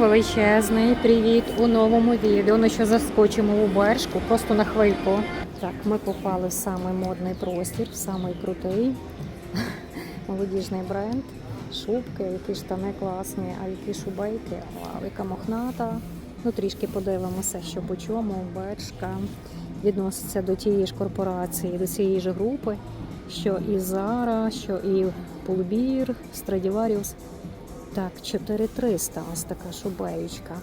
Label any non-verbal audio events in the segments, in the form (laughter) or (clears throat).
величезний привіт у новому відео. Ну що заскочимо у бершку, просто на хвильку. Так, ми попали в самий модний простір, в самий крутий (laughs) молодіжний бренд. Шубки, які штани класні, а які шубейки, вау, яка мохната. Ну, трішки подивимося, що по чому бершка відноситься до тієї ж корпорації, до цієї ж групи, що і Zara, що і Пулбір, Stradivarius. Так, 4300, ось така шубеючка.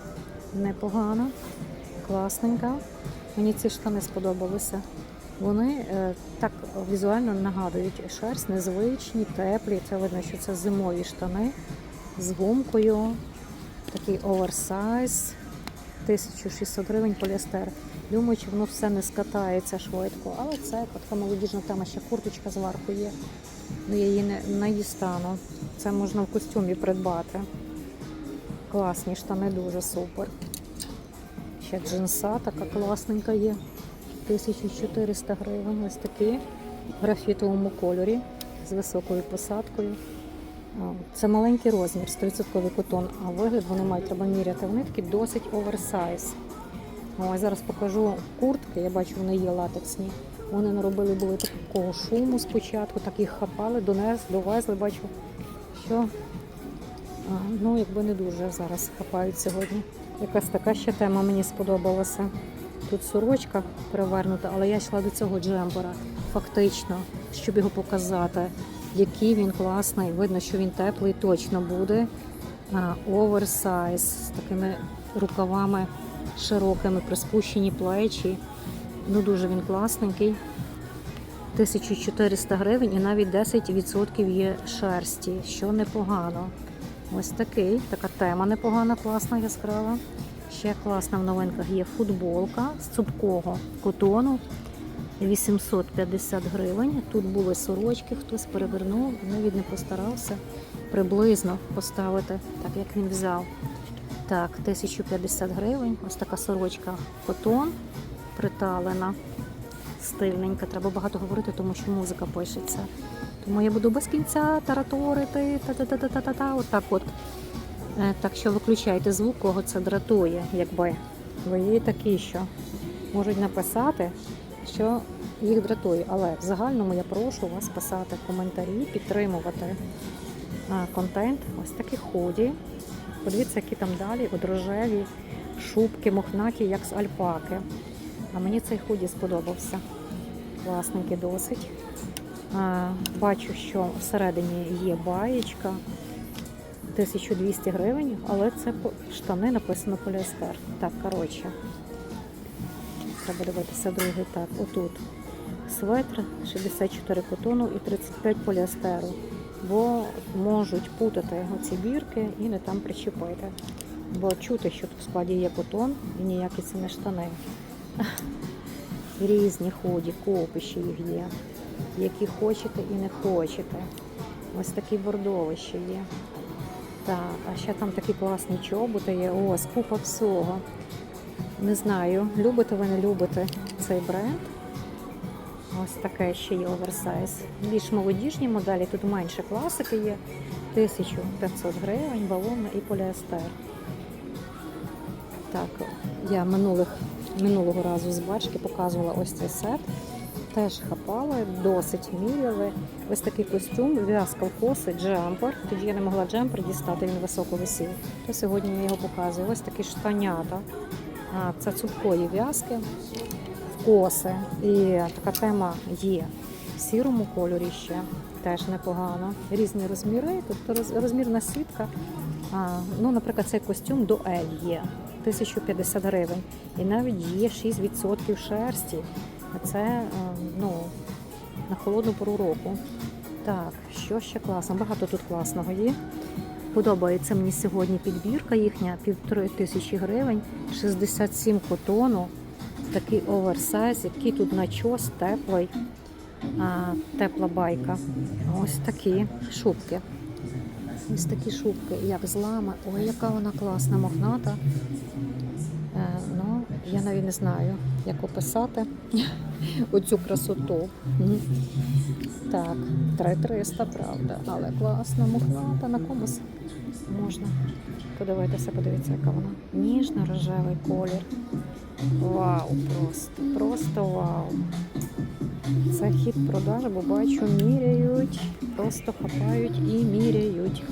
Непогана, класненька. Мені ці штани сподобалися. Вони е, так візуально нагадують шерсть, незвичні, теплі. Це видно, що це зимові штани з гумкою. Такий оверсайз. 1600 гривень поліестер. Думаю, чи воно все не скатається швидко. Але це така молодіжна тема, ще курточка зверху є. Ну, я її не, не дістану. Це можна в костюмі придбати. Класні штани, дуже супер. Ще джинса така класненька є. 1400 гривень. Ось такі в графітовому кольорі з високою посадкою. Це маленький розмір, 100% котон, а вигляд вони мають треба міряти. Вони такі досить оверсайз. Ось зараз покажу куртки, я бачу, вони є латексні. Вони наробили були такого шуму спочатку, так їх хапали, донес, довезли, бачу, що ну, якби не дуже зараз хапають сьогодні. Якась така ще тема мені сподобалася. Тут сорочка перевернута, але я йшла до цього джемпера, фактично, щоб його показати, який він класний. Видно, що він теплий, точно буде. Оверсайз з такими рукавами широкими, приспущені плечі. Ну, дуже він класненький. 1400 гривень і навіть 10% є шерсті, що непогано. Ось такий, така тема непогана, класна, яскрава. Ще класна в новинках є футболка з цупкого котону. 850 гривень. Тут були сорочки, хтось перевернув, навіть не постарався приблизно поставити, так як він взяв. Так, 1050 гривень. Ось така сорочка котон приталена, стильненька. Треба багато говорити, тому що музика пишеться. Тому я буду без кінця тараторити, та-та-та-та-та-та, отак от. Е, Так що виключайте звук, кого це дратує, якби. Бо є такі, що можуть написати, що їх дратує. Але в загальному я прошу вас писати коментарі, підтримувати контент. Ось такі ході. Подивіться, які там далі, от рожеві шубки мохнаті, як з альпаки. А мені цей худі сподобався. Класненький досить. Бачу, що всередині є баєчка. 1200 гривень, але це штани написано поліестер. Так, коротше. Треба дивитися другий. Так, отут. Светр 64 котону і 35 поліестеру. Бо можуть путати оці бірки і не там причепити. Бо чути, що тут в складі є котон і ніякі це не штани. Різні ході, копищі їх є, які хочете і не хочете. Ось такі бордові ще є. Так, а ще там такі класні чоботи є. Ось купа всього. Не знаю, любите ви не любите цей бренд. Ось таке ще є оверсайз. Більш молодіжні моделі, тут менше класики є. 1500 гривень, балонна і поліестер. Так, я минулих, минулого разу з бачки показувала ось цей сет. Теж хапали, досить міряли. Ось такий костюм, в'язка в коси, джемпер. Тоді я не могла джемпер дістати, він високо висів. То сьогодні я його показую. Ось такі штанята. Це цупкої в'язки коси. І така тема є в сірому кольорі ще. Теж непогано. Різні розміри. Тобто роз- розмірна сітка. Ну, наприклад, цей костюм до L є 1050 гривень. І навіть є 6% шерсті. А це е, ну, на холодну пору року. Так, що ще класно? Багато тут класного є. Подобається мені сьогодні підбірка їхня, півтори тисячі гривень, 67 котону, такий оверсайз, який тут начос теплий, а, тепла байка. Ось такі шубки. Ось такі шубки, як з лами. Ой, яка вона класна, мохната. Е, Ну, я навіть не знаю, як описати (laughs) оцю красоту. Так, 3300, правда, але класна, мохната на комусь можна. Подивитися, подивіться, яка вона. Ніжно-рожевий колір. Вау, просто, просто вау. Це хід продаж, бо бачу, міряють, просто хапають і міряють.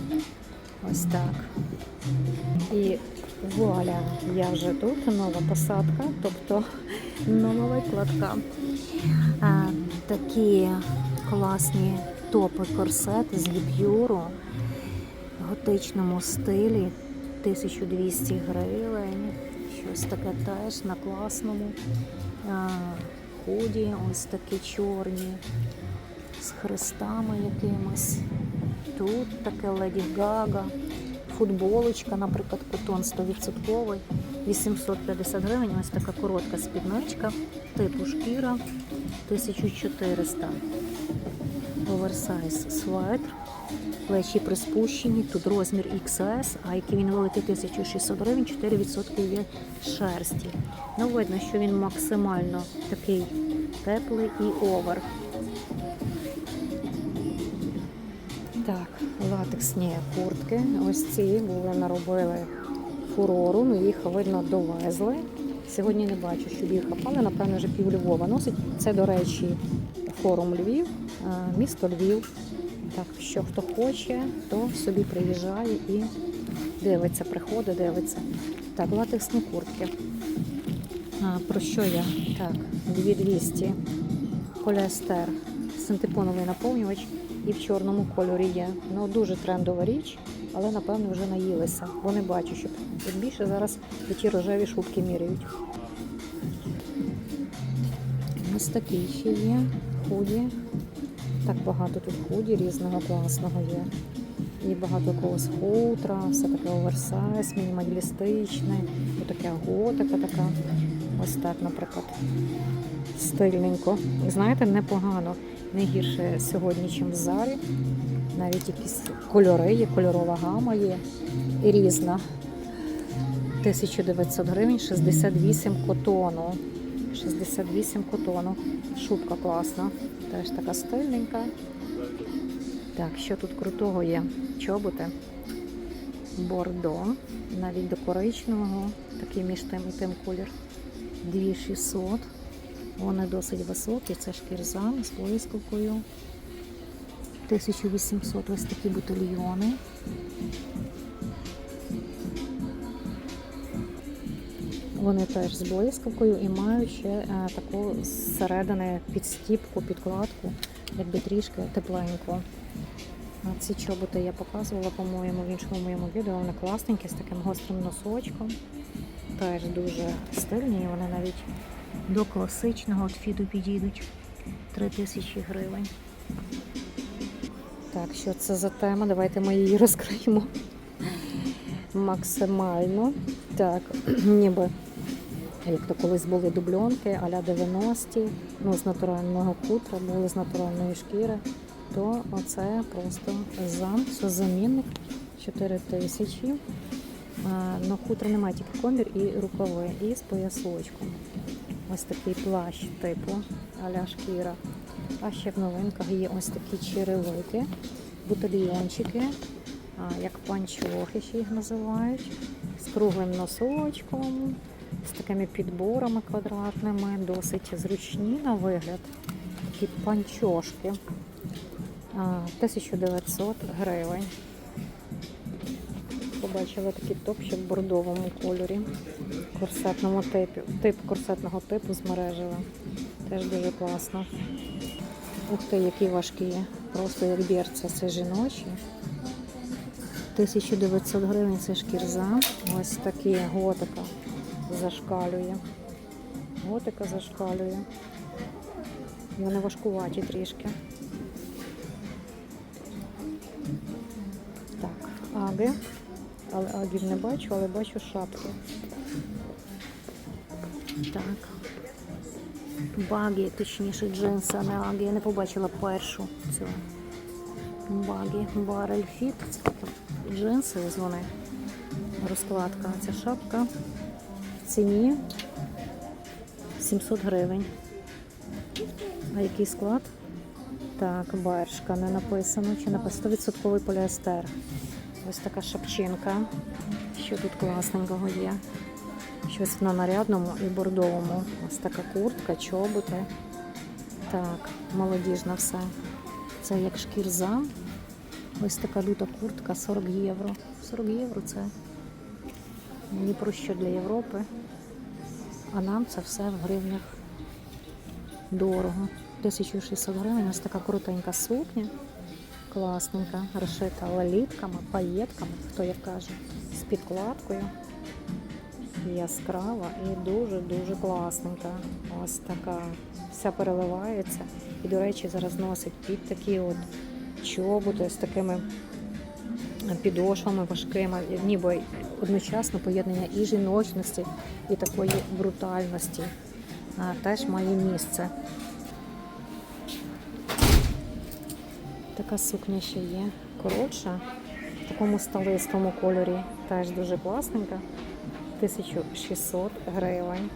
Ось так. І вуаля, я вже тут, нова посадка, тобто нова викладка. Такі класні топи корсети з ліп'юру в готичному стилі 1200 гривень. Щось таке теж на класному а, худі, ось такі чорні з хрестами якимось. Тут таке Леді Гага, футболочка, наприклад, котон 100%, 850 гривень. Ось така коротка спідничка, типу шкіра 1400. Оверсайз свайтер. Плечі приспущені, тут розмір XS, а який він великий 1600 гривень, 4% є шерсті. Ну, видно, що він максимально такий теплий і овер. Так, латексні куртки. Ось ці були наробили фурору, ну їх видно довезли. Сьогодні не бачу, щоб їх хапали, напевно, вже пів Львова носить. Це, до речі, форум Львів, місто Львів. Так що хто хоче, то собі приїжджає і дивиться, приходить, дивиться. Так, латексні куртки. А, про що я? Так, 2200 поліестер, синтепоновий наповнювач і в чорному кольорі є. Ну, дуже трендова річ, але напевно вже наїлися, бо не бачу, Тим більше зараз ті рожеві шубки міряють. Ось такі ще є худі. Так багато тут худі різного класного є. І багато якогось хутра, все таке оверсайз, мінімалістичне, отаке готика така. Ось так, наприклад. Стильненько. Знаєте, непогано. Не гірше сьогодні, ніж в зарі. Навіть якісь кольори є, кольорова гама є і різна. 1900 гривень, 68 котону. 68 котону. Шубка класна. Теж така стильненька. Так, що тут крутого є? Чоботи. Бордо. Навіть до коричневого. Такий між тим і тим колір. 2600. Вони досить високі. Це шкірза з блискавкою. 1800 ось такі бутильйони. Вони теж з блискавкою і мають ще е, таку зсередини підстіпку, підкладку, якби трішки тепленько. Ці чоботи я показувала, по-моєму, в іншому моєму відео. Вони класненькі з таким гострим носочком. Теж дуже стильні, і вони навіть до класичного outfіту підійдуть. 3000 гривень. Так, що це за тема? Давайте ми її розкриємо максимально. Так, (clears throat) ніби як то колись були дубльонки а-ля 90-ті, ну, з натурального хутра, були з натуральної шкіри, то оце просто зам, все замінник 4 тисячі. А, Ну, хутра немає тільки комір і рукави, і з поясочком. Ось такий плащ типу а-ля шкіра. А ще в новинках є ось такі черевики, бутильйончики, як панчохи ще їх називають, з круглим носочком, з такими підборами квадратними, досить зручні на вигляд. Такі панчошки. 1900 гривень. Побачила такий топ ще в бордовому кольорі, корсетному типі, тип корсетного типу з мережева. Теж дуже класно. Ух ти, які важкі. Просто як бірця, це жіночі. 1900 гривень це шкірза. Ось такі готика зашкалює. Готика зашкалює. Вони важкуваті трішки. Так, аги. Але агів не бачу, але бачу шапки. Так. Баги, точніше, джинси, а не аги. Я не побачила першу цю баги. Барель фіт. Джинси, ось вони. Розкладка. Ця шапка. Ціні 700 гривень. А який склад? Так, бершка не написано. Чи написано 100% поліестер. Ось така шапчинка. Що тут класненького є? Щось на нарядному і бордовому. Ось така куртка, чоботи. Так, молодіжна все. Це як шкірза. Ось така люта куртка 40 євро. 40 євро це ні про що для Європи. А нам це все в гривнях дорого. 1600 гривень. Ось така крутенька сукня. Класненька, розшита лалітками, паєтками, хто як каже, з підкладкою. Яскрава і дуже-дуже класненька. Ось така. Вся переливається. І, до речі, зараз носить під такі от чоботи з такими підошвами важкими, ніби одночасно поєднання і жіночності, і такої брутальності. Теж має місце. Така сукня ще є коротша, в такому сталистому кольорі, теж дуже класненька. 1600 гривень.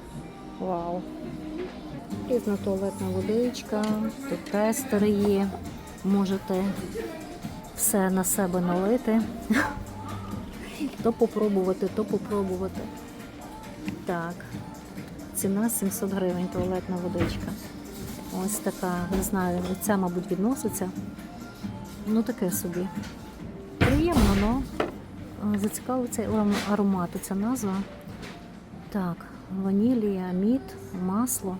Вау! Різна туалетна водичка, тут тестери є. Можете все на себе налити. То попробувати, то попробувати. Так, ціна 700 гривень туалетна водичка. Ось така, не знаю, ця, мабуть, відноситься. Ну, таке собі. Приємно, але зацікавив цей аромат, ця назва. Так, ванілія, мід, масло.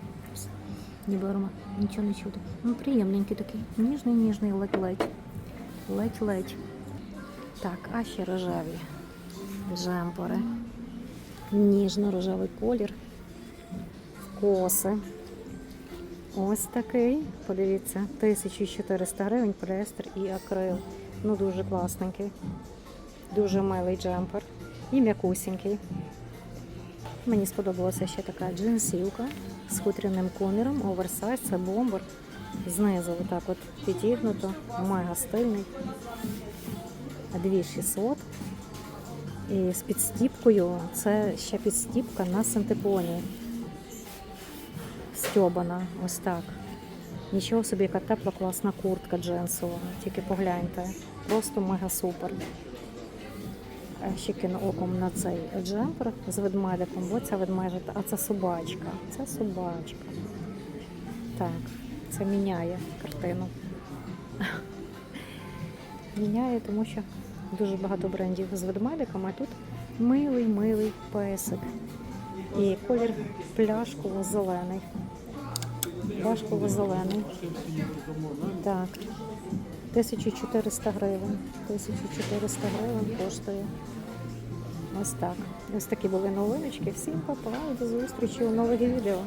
Ніби аромат, нічого не чути. Ну, приємненький такий. Ніжний, ніжний, ледь-ледь. Ледь-ледь. Так, а ще рожеві джемпери. Ніжно-рожевий колір. Коси. Ось такий. Подивіться, 1400 гривень, поліестер і акрил. Ну, дуже класненький. Дуже милий джемпер. І м'якусінький. Мені сподобалася ще така джинсівка з хутряним коміром, оверсайз, це бомбер. Знизу отак от підігнуто, мега стильний. 2600. І з підстіпкою це ще підстіпка на синтепоні. Стьобана, ось так. Нічого собі, яка тепла, класна куртка джинсова. Тільки погляньте. Просто мега супер. Е, Ще кину оком на цей джемпер з ведмедиком, бо ця ведмежа, а це собачка. Це собачка. Так, це міняє картину. (laughs) Міняє, тому що дуже багато брендів з ведмедиками, а тут милий, милий песик. І колір пляшково-зелений. Пляшково-зелений. Так. 1400 гривень. 1400 гривень коштує. Ось так. Ось такі були новиночки. Всім па-па, до зустрічі у нових відео.